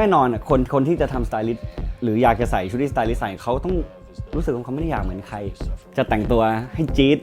แน่นอนอะคนคนที่จะทำสไตลิสต์หรืออยากจะใส่ชุดที่สไตลิสต์ใส่เขาต้องรู้สึกว่าเขาไม่ได้อยากเหมือนใคร จะแต่งตัวให้จี๊ด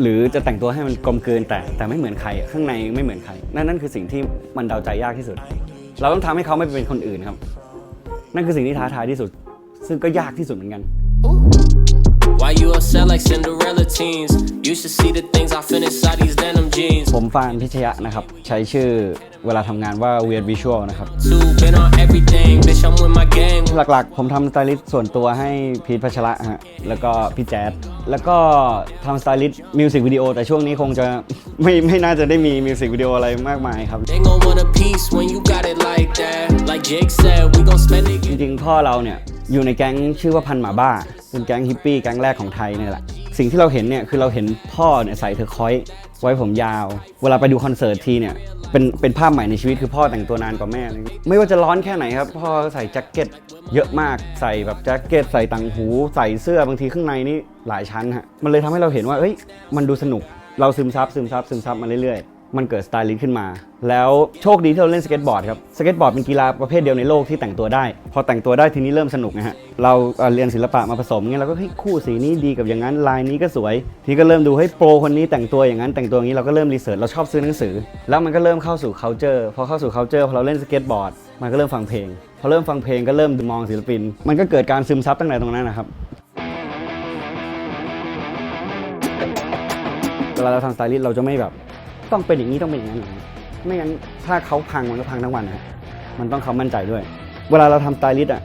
หรือจะแต่งตัวให้มันกลมเกินแต่แต่ไม่เหมือนใครอะข้างในไม่เหมือนใคร นั่นนั่นคือสิ่งที่มันเดาใจยากที่สุด เราต้องทำให้เขาไม่เป็นคนอื่นครับ นั่นคือสิ่งที่ท้าทายที่สุด ซึ่งก็ยากที่สุดเหมือนกัน Why you upset like Cinderella teens? You should see the things I fit inside these denim jeans. ผมฟานพิชยะนะครับ ใช้ชื่อเวลาทำงานว่า Weird Visual นะครับ Two, been on everything, bitch. I'm with my gang. หลักๆ ผมทำสไตลิสต์ส่วนตัวให้พีทพัชระฮะ แล้วก็พี่แจ๊ดแล้วก็ทำสไตลิสต์มิวสิกวิดีโอ แต่ช่วงนี้คงจะ ไม่ไม่น่าจะได้มีมิวสิกวิดีโออะไรมากมายครับ They gon' want a piece when you got it like that. Like Jake said, we gon' spend it. จริงๆ พ่อเราเนี่ย อยู่ในแก๊งชื่อว่าพันหมาบ้า เป็นแก๊งฮิปปี้แก๊งแรกของไทยเนี่ยแหละ สิ่งที่เราเห็นเนี่ยคือเราเห็นพ่อเนี่ยใส่เทอร์คอยส์ไว้ผมยาว เวลาไปดูคอนเสิร์ตทีเนี่ยเป็นเป็นภาพใหม่ในชีวิตคือพ่อแต่งตัวนานกว่าแม่เลยไม่ว่าจะร้อนแค่ไหนครับ พ่อใส่แจ็คเก็ตเยอะมากใส่แบบแจ็คเก็ตใส่ต่างหู ใส่เสื้อบางทีข้างในนี่หลายชั้นฮะมันเลยทำให้เราเห็นว่าเอ้ยมันดูสนุกเราซึมซับซึมซับซึมซับมาเรื่อยๆ มันเกิดสไตลิสต์ขึ้นมา แล้วโชคดีที่เราเล่นสเก็ตบอร์ดครับสเก็ตบอร์ดเป็นกีฬาประเภทเดียวในโลกที่แต่งตัวได้ พอแต่งตัวได้ทีนี้เริ่มสนุกนะฮะเราเรียนศิลปะมาผสมเงี้ยเราก็เฮ้ยคู่สีนี้ดีกับอย่างนั้นลายนี้ก็สวย ทีก็เริ่มดูให้โปรคนนี้แต่งตัวอย่างนั้นแต่งตัวอย่างนี้เราก็เริ่มรีเสิร์ชเราชอบซื้อหนังสือ แล้วมันก็เริ่มเข้าสู่ culture พอเข้าสู่ culture พอเราเล่นสเก็ตบอร์ดมันก็เริ่มฟังเพลง พอเริ่มฟังเพลงก็เริ่มมองศิลปิน มันก็เกิดการซึมซับตั้งแต่ตรงนั้นนะครับเวลาเราทำสไตลิสต์เราจะไม่แบบ ต้องเป็นอย่างนี้ต้องเป็นอย่างนั้นไม่งั้นถ้าเขาพังมันก็พังทั้งวันนะมันต้องเขามั่นใจด้วย เวลาเราทำสไตลิสต์อะ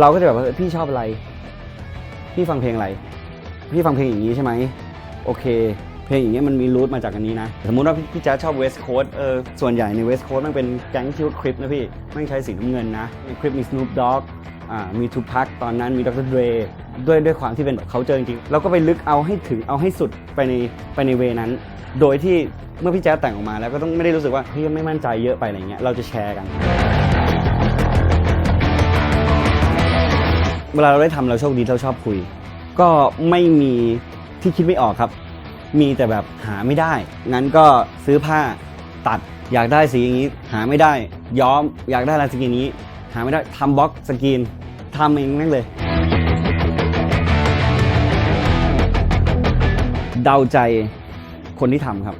เราก็จะแบบว่าพี่ชอบอะไร พี่ฟังเพลงอะไร พี่ฟังเพลงอย่างนี้ใช่ไหมโอเค เพลงอย่างเงี้ยมันมีรูทมาจากอันนี้นะ สมมุติว่าพี่แจ๊ดชอบเวสต์โค้ดเออส่วนใหญ่ในเวสต์โค้ดมันเป็นแก๊งชื่อคริปนะพี่ไม่ใช้สีน้ำเงินนะในคริปมี Snoop Dogg อ่ามีทูพักตอนนั้นมีดรเดร ด้วยด้วยความที่เป็นแบบเขาเจอจริงๆเราก็ไปลึกเอาให้ถึงเอาให้สุดไปในไปในเวนั้น โดยที่เมื่อพี่แจ๊ดแต่งออกมาแล้วก็ต้องไม่ได้รู้สึกว่าเฮ้ยไม่มั่นใจเยอะไปอะไรเงี้ยเราจะแชร์กัน เวลาเราได้ทำเราโชคดีเราชอบคุย ก็ไม่มีที่คิดไม่ออกครับ มีแต่แบบหาไม่ได้ งั้นก็ซื้อผ้าตัดอยากได้สีอย่างนี้ หาไม่ได้ ย้อมอยากได้ลายสกรีนนี้ หาไม่ได้ทำบล็อกสกรีนทำเองนั่นเลย เดาใจคนที่ทำครับ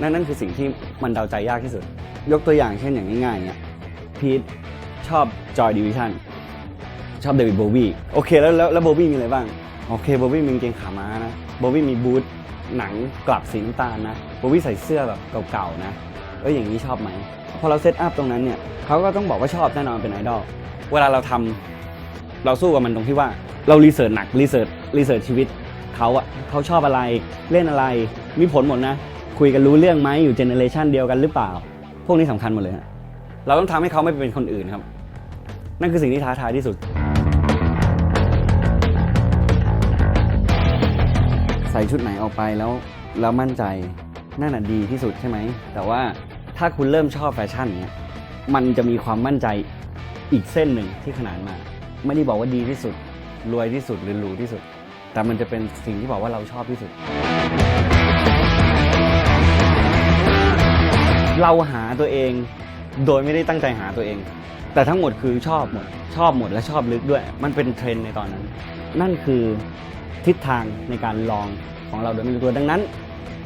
นั่นนั่นคือสิ่งที่มันเดาใจยากที่สุด ยกตัวอย่างเช่นอย่างง่ายๆเนี่ยพีทชอบจอยดิวิชันชอบเดวิดโบวีโอเคแล้วแล้วโบวีมีอะไรบ้าง โอเคโบวีมีเกงขาม้านะโบวีมีบูทหนังกลับสีน้ำตาลนะโบวีใส่เสื้อแบบเก่าๆนะเอ้ยอย่างนี้ชอบไหมพอเราเซตอัพตรงนั้นเนี่ยเขาก็ต้องบอกว่าชอบแน่นอนเป็นไอดอลเวลาเราทำเราสู้กับมันตรงที่ว่าเรารีเสิร์ชหนักรีเสิร์ชรีเสิร์ชชีวิต เขาอะเขาชอบอะไรเล่นอะไร มีผลหมดนะ คุยกันรู้เรื่องไหมอยู่เจเนอเรชันเดียวกันหรือเปล่า พวกนี้สำคัญหมดเลยฮะเราต้องทำให้เขาไม่เป็นคนอื่นครับ นั่นคือสิ่งที่ท้าทายที่สุด ใส่ชุดไหนออกไปแล้วแล้วมั่นใจนั่นน่ะดีที่สุดใช่ไหม แต่ว่าถ้าคุณเริ่มชอบแฟชั่นเนี้ยมันจะมีความมั่นใจอีกเส้นหนึ่งที่ขนานมา ไม่ได้บอกว่าดีที่สุด รวยที่สุดหรือหรูที่สุด แต่มันจะเป็นสิ่งที่บอกว่าเราชอบที่สุด เราหาตัวเองโดยไม่ได้ตั้งใจหาตัวเอง แต่ทั้งหมดคือชอบหมด ชอบหมดและชอบลึกด้วย มันเป็นเทรนในตอนนั้น นั่นคือทิศทางในการลองของเราโดยไม่รู้ตัวดังนั้น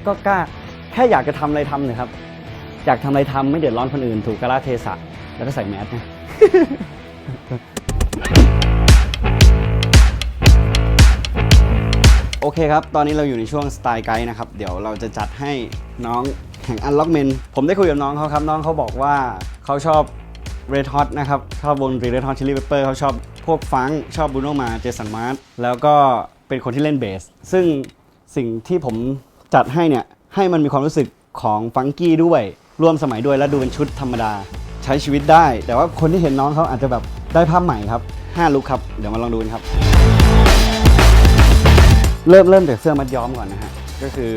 ก็กล้าแค่อยากจะทำอะไรทำเลยครับ อยากทำอะไรทำไม่เดือดร้อนคนอื่น ถูกกาลเทศะแล้วก็ใส่แมสนะ เคครับ ตอนนี้เราอยู่ในช่วงสไตล์ไกด์นะครับ เดี๋ยวเราจะจัดให้น้องแห่ง Unlockment ผมได้คุยกับน้องเขาครับ น้องเขาบอกว่าเขาชอบ Red Hot นะครับ ชอบวงดนตรี Red Hot Chili Pepper เขาชอบพวกฟังชอบบูโนมาเจสันมาร์แล้วก็เป็นคนที่เล่นเบส ซึ่งสิ่งที่ผมจัดให้เนี่ย ให้มันมีความรู้สึกของฟังกี้ด้วย ร่วมสมัยด้วยและดูเป็นชุดธรรมดา ใช้ชีวิตได้ แต่ว่าคนที่เห็นน้องเขาอาจจะแบบได้ภาพใหม่ครับ 5 ลุกครับ เดี๋ยวมาลองดูกันครับ เริ่มเริ่มจากเสื้อมัดย้อมก่อนนะฮะก็คือ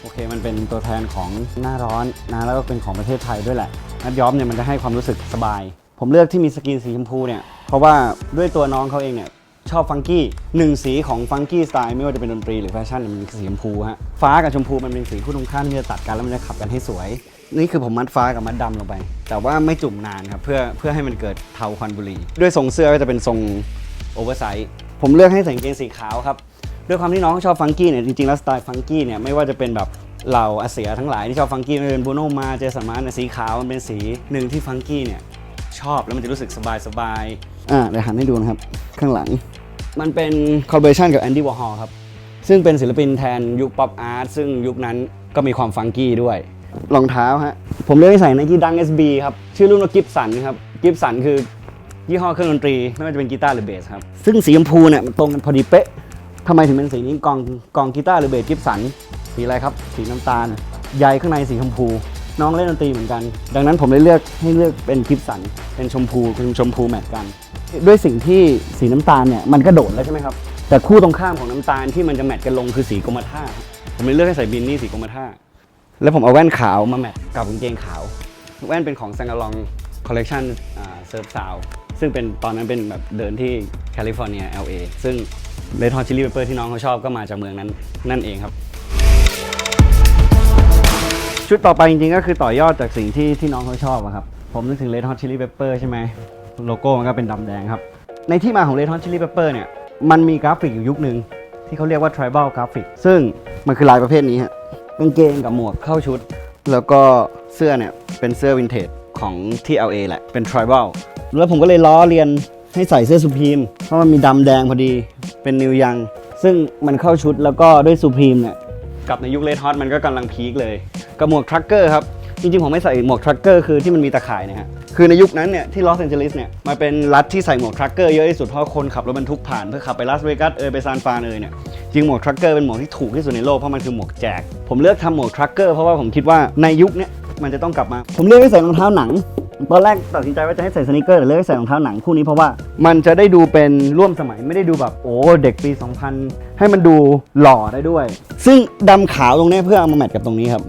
โอเคมันเป็นตัวแทนของหน้าร้อนนะแล้วก็เป็นของประเทศไทยด้วยแหละมัดย้อมเนี่ยมันจะให้ความรู้สึกสบาย ผมเลือกที่มีสกรีนสีชมพูเนี่ยเพราะว่าด้วยตัวน้องเขาเองเนี่ยชอบฟังกี้หนึ่งสีของฟังกี้สไตล์ไม่ว่าจะเป็นดนตรีหรือแฟชั่นมันมีสีชมพูฮะฟ้ากับชมพูมันเป็นสีคู่ตรงข้ามที่จะตัดกันแล้วมันจะขับกันให้สวย นี่คือผมมัดฟ้ากับมัดดำลงไป แต่ว่าไม่จุ่มนานครับเพื่อเพื่อให้มันเกิดเทาควันบุหรี่ด้วยทรงเสื้อก็จะเป็นทรงโอเวอร์ไซส์ผมเลือกให้ใส่กางเกงสีขาวครับ ด้วยความที่น้องชอบฟังกี้เนี่ยจริงๆแล้วสไตล์ฟังกี้เนี่ยไม่ว่าจะเป็นแบบเหล่าอาเซียทั้งหลายที่ชอบฟังกี้ไม่ว่าเป็นบูโนมาเจสันมาร์สีขาวมันเป็นสีหนึ่งที่ฟังกี้เนี่ยชอบแล้วมันจะรู้สึกสบายสบายอ่าเดี๋ยวหันให้ดูนะครับ ข้างหลัง มันเป็นคอลเบชันกับแอนดี้วอร์ฮอลครับ ซึ่งเป็นศิลปินแทนยุคป๊อปอาร์ตซึ่งยุคนั้นก็มีความฟังกี้ด้วยรองเท้าฮะ ผมเลือกให้ใส่ Nike Dunk SB ครับ ชื่อรุ่นว่ากิฟสันครับกิฟสันคือยี่ห้อเครื่องดนตรี ไม่ว่าจะเป็นกีตาร์หรือเบสครับ ซึ่งสีชมพูเนี่ยมันตรงกันพอดีเป๊ะ ทำไมถึงเป็นสีนี้กองกองกีตาร์หรือเบสกิฟสันสีอะไรครับ สีน้ำตาลใยข้างในสีชมพู น้องเล่นดนตรีเหมือนกัน ดังนั้นผมเลยเลือกให้เลือกเป็นกิฟสันเป็นชมพูเป็นชมพูแมทกัน ด้วยสิ่งที่สีน้ำตาลเนี่ยมันก็โดดแล้วใช่ไหมครับ แต่คู่ตรงข้ามของน้ำตาลที่มันจะแมทกันลงคือสีกรมท่า ผมเลยเลือกให้ใส่บินนี่สีกรมท่า แล้วผมเอาแว่นขาวมาแมทกับกางเกงขาว แว่นเป็นของ s a n g a l o n c o l l e c t i o n เซิร์ฟซาวซึ่งเป็นตอนนั้นเป็นแบบเดินที่แคลิฟอร์เนีย LA ซึ่ง Red Hot Chili Pepper ที่น้องเขาชอบก็มาจากเมืองนั้นนั่นเองครับ ชุดต่อไปจริงๆก็คือต่อยอดจากสิ่งที่ที่น้องเขาชอบอะครับ ผมนึกถึง Red Hot Chili Pepper ใช่ไหมโลโก้มันก็เป็นดำแดงครับ ในที่มาของ Red Hot Chili Pepper เนี่ยมันมีกราฟิกอยู่ยุคหนึ่งที่เขาเรียกว่า tribal graphic ซึ่งมันคือลายประเภทนี้ฮะกางเกงกับหมวกเข้าชุด แล้วก็เสื้อเนี่ยเป็นเสื้อวินเทจของที่ LA แหละ เป็น tribal แล้วผมก็เลยล้อเรียน ให้ใส่เสื้อสุพีมเพราะมันมีดำแดงพอดีเป็นนิวยัง ซึ่งมันเข้าชุดแล้วก็ด้วยสุพีมเนี่ยกับในยุคเลดฮอตมันก็กำลังพีคเลยกับหมวกทรัคเกอร์ครับจริงๆ ผมไม่ใส่หมวกทรัคเกอร์คือที่มันมีตะข่ายนะฮะคือในยุคนั้นเนี่ยที่ลอสแอนเจลิสเนี่ยมาเป็นรัฐที่ใส่หมวกทรัคเกอร์เยอะที่สุดเพราะคนขับรถบรรทุกผ่านเพื่อขับไปลาสเวกัสเอยไปซานฟรานเอยเนี่ยจริงหมวกทรัคเกอร์เป็นหมวกที่ถูกที่สุดในโลกเพราะมันคือหมวกแจก ผมเลือกทำหมวกทรัคเกอร์เพราะว่าผมคิดว่าในยุคนี้ มันจะต้องกลับมา ผมเลือกให้ใส่รองเท้าหนัง ตอนแรกตัดสินใจว่าจะให้ใส่สนิเกอร์แต่เลือกให้ใส่รองเท้าหนังคู่นี้เพราะว่ามันจะได้ดูเป็นร่วมสมัยไม่ได้ดูแบบโอ้เด็กปี 2000 ให้มันดูหล่อได้ด้วย ซึ่งดำขาวตรงนี้เพื่อเอามาแมทกับตรงนี้ครับ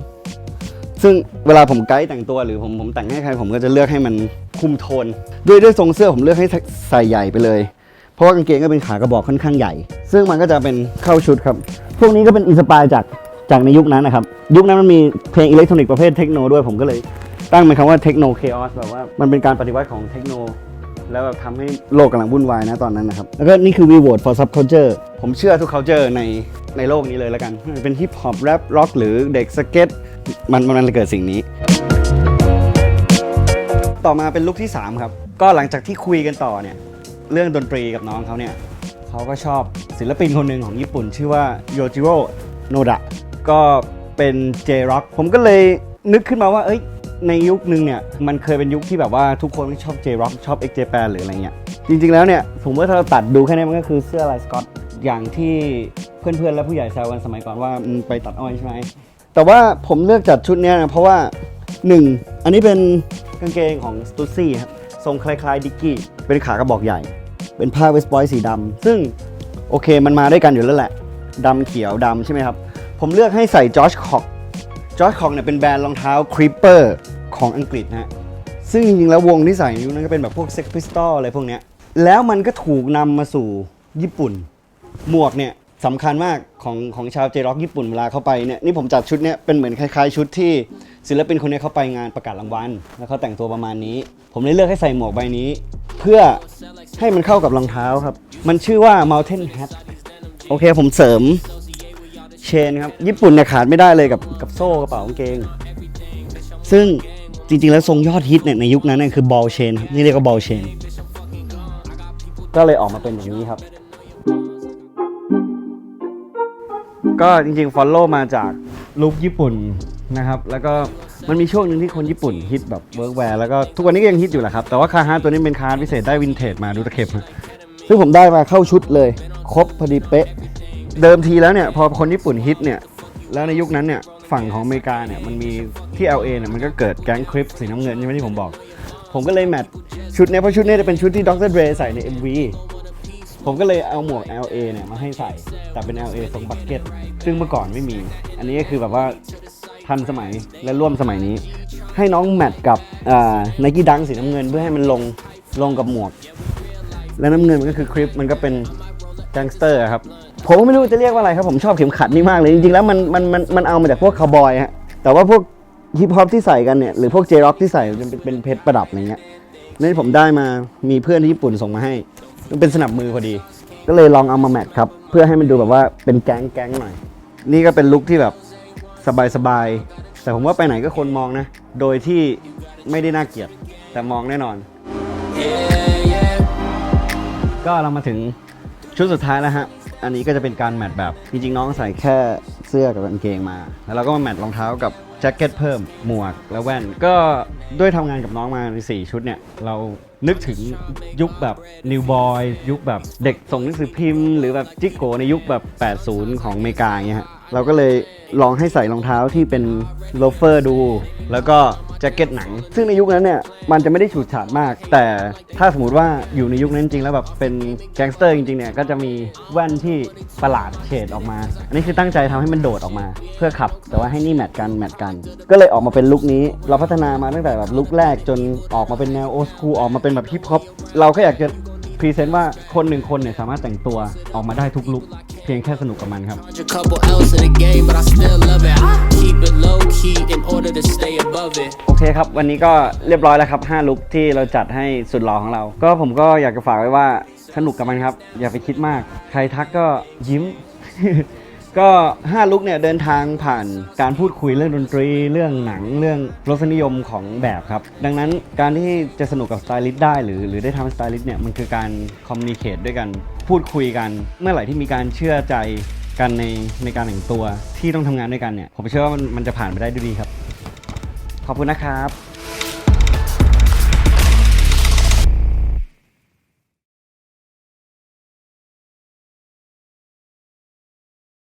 ซึ่งเวลาผมไกด์แต่งตัวหรือผมผมแต่งให้ใครผมก็จะเลือกให้มันคุมโทน ด้วยด้วยทรงเสื้อผมเลือกให้ใส่ใหญ่ไปเลยเพราะว่ากางเกงก็เป็นขากระบอกค่อนข้างใหญ่ ซึ่งมันก็จะเป็นเข้าชุดครับ พวกนี้ก็เป็นอินสปายจาก จากในยุคนั้นนะครับ ยุคนั้นมันมีเพลงอิเล็กทรอนิกส์ประเภทเทคโนด้วยผมก็เลยตั้งเป็นคำว่าเทคโนเคออสแบบว่ามันเป็นการปฏิวัติของเทคโน แล้วแบบทำให้โลกกำลังวุ่นวายนะตอนนั้นนะครับ แล้วก็นี่คือ We Vote for Subculture ผมเชื่อทุก culture ในในโลกนี้เลยแล้วกัน เป็นฮิปฮอปแรปร็อกหรือเด็กสเก็ตมันมันมันเกิดสิ่งนี้ ต่อมาเป็นลุคที่ 3 ครับ ก็หลังจากที่คุยกันต่อเนี่ย เรื่องดนตรีกับน้องเขาเนี่ยเขาก็ชอบศิลปินคนหนึ่งของญี่ปุ่น ชื่อว่าโยจิโร่โนดะ ก็เป็น J-Rock ผมก็เลยนึกขึ้นมาว่า เอ้ย ในยุคนึงเนี่ย มันเคยเป็นยุคที่แบบว่าทุกคนชอบ J-Rock ชอบ X-Japan หรืออะไรเงี้ย จริง ๆ แล้วเนี่ยผมว่าถ้าเราตัดดูแค่นี้มันก็คือเสื้อลายสกอต อย่างที่เพื่อนๆ และผู้ใหญ่แซวกันสมัยก่อนว่าอืมไปตัดอ้อยใช่ไหม แต่ว่าผมเลือกจัดชุดเนี้ยนะเพราะว่า 1 อันนี้เป็นกางเกงของสตูซี่ครับ ทรงคล้ายๆดิกกี้ เป็นขากระบอกใหญ่ เป็นผ้าเวสต์บอยสีดำซึ่งโอเคมันมาด้วยกันอยู่แล้วแหละดำเขียวดำใช่ไหมครับ ผมเลือกให้ใส่จอร์จคอกจอร์จคอกเนี่ยเป็นแบรนด์รองเท้าครีปเปอร์ของอังกฤษนะฮะซึ่งจริงๆแล้ววงที่ใส่นยุคนั้นก็เป็นแบบพวกเซ็กพิสตอลอะไรพวกเนี้ยแล้วมันก็ถูกนำมาสู่ญี่ปุ่น หมวกเนี่ยสำคัญมากของของชาวเจร็อกญี่ปุ่นเวลาเข้าไปเนี่ยนี่ผมจัดชุดเนี้ยเป็นเหมือนคล้ายๆ ชุดที่ศิลปินคนนี้เขาไปงานประกาศรางวัลแล้วเขาแต่งตัวประมาณนี้ ผมเลยเลือกให้ใส่หมวกใบนี้ เพื่อให้มันเข้ากับรองเท้าครับ มันชื่อว่า Mountain Hat โอเคผมเสริม เชนครับ ญี่ปุ่นเนี่ยขาดไม่ได้เลยกับกับโซ่กระเป๋ากางเกง ซึ่งจริงๆ แล้วทรงยอดฮิตเนี่ยในยุคนั้นเนี่ยคือบอลเชนครับนี่เรียกว่าบอลเชน ก็เลยออกมาเป็นอย่างนี้ครับ ก็จริงๆ follow มาจากลุคญี่ปุ่นนะครับ แล้วก็มันมีช่วงหนึ่งที่คนญี่ปุ่นฮิตแบบเวิร์กแวร์แล้วก็ทุกวันนี้ก็ยังฮิตอยู่แหละครับ แต่ว่าคาฮาร์ตัวนี้เป็นคาร์พิเศษได้วินเทจมาดูตะเข็บนะซึ่งผมได้มาเข้าชุดเลย ครบพอดีเป๊ะ เดิมทีแล้วเนี่ยพอคนญี่ปุ่นฮิตเนี่ยแล้วในยุคนั้นเนี่ยฝั่งของอเมริกาเนี่ยมันมีที่ LA เนี่ยมันก็เกิดแก๊งคริปสีน้ำเงินใช่ไหมที่ผมบอก ผมก็เลยแมทชุดเนี้ยเพราะชุดเนี้ยจะเป็นชุดที่ดรเดรใส่ใน MV ผมก็เลยเอาหมวก LA เนี่ยมาให้ใส่ แต่เป็น LA ทรงบักเก็ตซึ่งเมื่อก่อนไม่มี อันนี้ก็คือแบบว่าทันสมัยและร่วมสมัยนี้ ให้น้องแมทกับไนกี้ดังสีน้ำเงินเพื่อให้มันลงลงกับหมวก และน้ำเงินมันก็คือคลิปมันก็เป็นก๊งสเตอร์ครับ ผมไม่รู้จะเรียกว่าอะไรครับผมชอบเข็มขัดนี่มากเลยจริงๆแล้วมันมันมันมันเอามาจากพวกคาวบอยฮะแต่ว่าพวกฮิปฮอปที่ใส่กันเนี่ยหรือพวกเจร็อกที่ใส่มันเป็นเป็นเพชรประดับอะไรเงี้ยนี่ผมได้มามีเพื่อนที่ญี่ปุ่นส่งมาให้ มันเป็นสนับมือพอดี ก็เลยลองเอามาแมทครับ เพื่อให้มันดูแบบว่าเป็นแก๊งแก๊งหน่อย นี่ก็เป็นลุคที่แบบสบายๆแต่ผมว่าไปไหนก็คนมองนะ โดยที่ไม่ได้น่าเกลียดแต่มองแน่นอน Yeah, yeah. ก็เรามาถึงชุดสุดท้ายแล้วฮะ อันนี้ก็จะเป็นการแมทแบบ จริงๆ น้องใส่แค่เสื้อกับกางเกงมา แล้วเราก็มาแมทรองเท้ากับแจ็คเก็ตเพิ่มหมวกแล้วแว่น ก็ด้วยทำงานกับน้องมาใน4ชุดเนี่ย เรานึกถึงยุคแบบนิวบอยยุคแบบเด็กส่งหนังสือพิมพ์ หรือแบบจิกโกในยุคแบบ 80 ของอเมริกาเงี้ยฮะเราก็เลย ลองให้ใส่รองเท้าที่เป็นโลเฟอร์ดู แล้วก็แจ็คเก็ตหนัง ซึ่งในยุคนั้นเนี่ยมันจะไม่ได้ฉูดฉาดมาก แต่ถ้าสมมติว่าอยู่ในยุคนั้นจริงแล้วแบบเป็นแก๊งสเตอร์จริงๆเนี่ยก็จะมีแว่นที่ประหลาดเฉดออกมา อันนี้คือตั้งใจทำให้มันโดดออกมา เพื่อขับ แต่ว่าให้นี่แมทกันแมทกัน ก็เลยออกมาเป็นลุคนี้ เราพัฒนามาตั้งแต่แบบลุคแรกจนออกมาเป็นแนวโอสคูออกมาเป็นแบบฮิปฮอปเราก็อยากจะ พรีเซนต์ว่าคนหนึ่งคนเนี่ยสามารถแต่งตัวออกมาได้ทุกลุคเพียงแค่สนุกกับมันครับ A couple else in the game, but I still love it. I keep it low key in order to stay above it. โอเคครับ วันนี้ก็เรียบร้อยแล้วครับ 5 ลุกที่เราจัดให้สุดหล่อของเรา ก็ผมก็อยากจะฝากไว้ว่าสนุกกับมันครับ อย่าไปคิดมาก ใครทักก็ยิ้ม ก็5ลุกเนี่ยเดินทางผ่านการพูดคุยเรื่องดนตรี เรื่องหนังเรื่องรสนิยมของแบบครับ ดังนั้นการที่จะสนุกกับสไตลิสต์ได้หรือหรือได้ทำสไตลิสต์เนี่ยมันคือการคอมมูนิเคตด้วยกันพูดคุยกัน เมื่อไหร่ที่มีการเชื่อใจกันในในการแต่งตัวที่ต้องทำงานด้วยกันเนี่ยผมเชื่อว่ามันมันจะผ่านไปได้ด้วยดีครับ ขอบคุณนะครับ